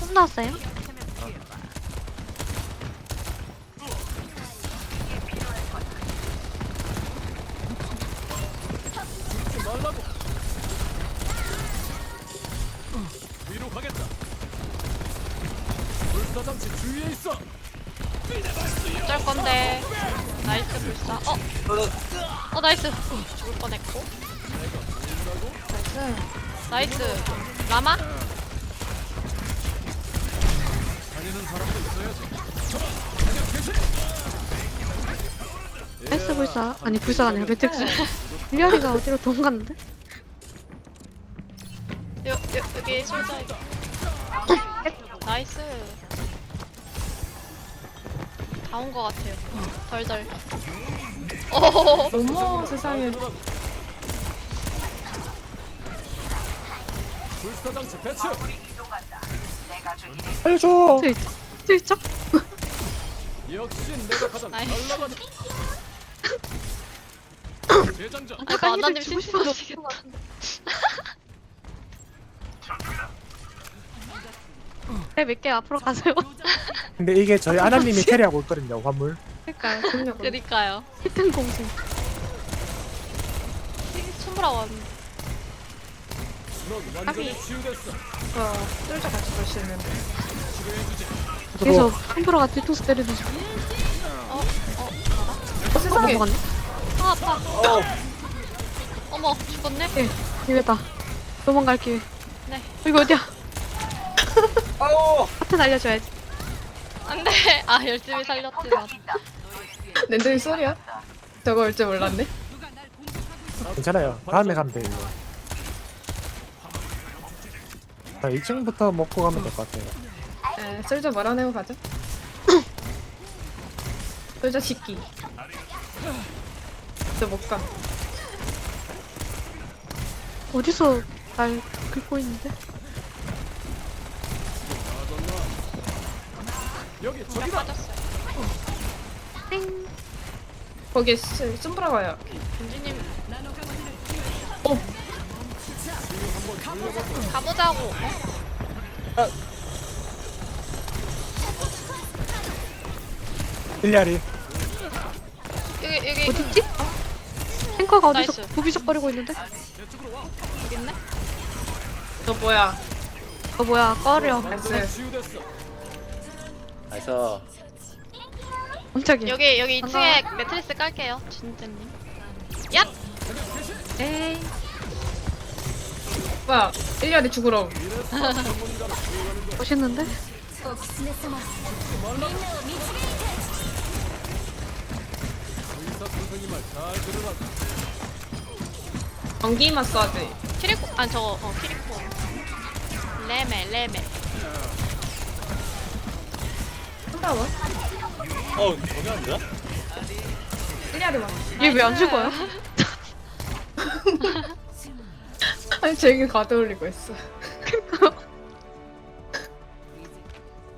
혼났어요? 가겠다. 불사장치 주위에 있어. 어쩔 건데. 나이스 불사. 어, 어 나이스. 죽을 뻔했고. 나이스. 라마? 다니는 사람도 있어야지. S 불사 아니 불사가 아니라 매트릭스 윌리아리가 어디로 도망갔는데? 여, 여, 여기 솔져 있 나이스. 다 온 것 같아요. 덜덜. 오, 어머 세상에 불사장치 배치. 살려줘. 슬쩍 슬쩍 역시 내가 가장. 나가는. 대장전. 아, 이거 안나님 주고 심심하시겠다. 네, 몇개 앞으로 가세요 근데 이게 저희 아나님이 캐리하고 있거든요. 화물. 그러니까요 그럼요 그니까요. 히튼 공신 충분하고 왔는데. 치유됐어. 어 쫄자 같이 볼 수 있는데. 여기서 홈프로가 뒤통수 중 어, 어, 어, 세상에 넘어갔네? 아, 아파. 어머, 죽었네? 예 기회다 도망갈 기회 네. 이거 어디야? 하트 날려줘야지 안 돼. 아, 열심히 살렸지만. 랜덤이 소리야? 저거 올 줄 몰랐네 괜찮아요. 다음에 가면 돼요. 이거. 자, 2층부터 먹고 가면 될 것 같아요. 에 쫄자 말아내고 가자 쫄자 식기 저 못 가 어디서 날 긁고 있는데? 저기다. 빠졌어요. 땡 거기에 쏨브라 와요 김지님. 어 가보자고. 어? 일리아리. 여기, 여기, 어딨지? 탱커가 어디서 나이스. 부비적거리고 있는데? 여기 있네? 저 뭐야 어 뭐야 꺼려 나이스. 나이스 깜짝이야 여기, 여기 2층에 매트리스 깔게요. 진짜님. 얍! 에이 뭐야 1년에 죽으러 멋있는데? 전기 마사지 키리코, 아니, 저거, 어, 키리코. 레메, 레메. 쏨브라 어 저기 앉아? 1년에 와 얘 왜 안 죽어요? 아니 쟤기 가져올리고 있어.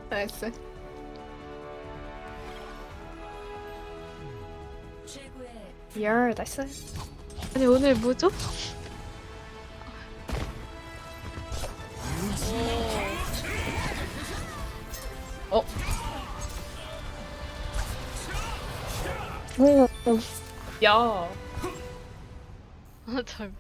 나이스 열 나이스 아니 오늘 뭐죠? 어? 야. 아, 절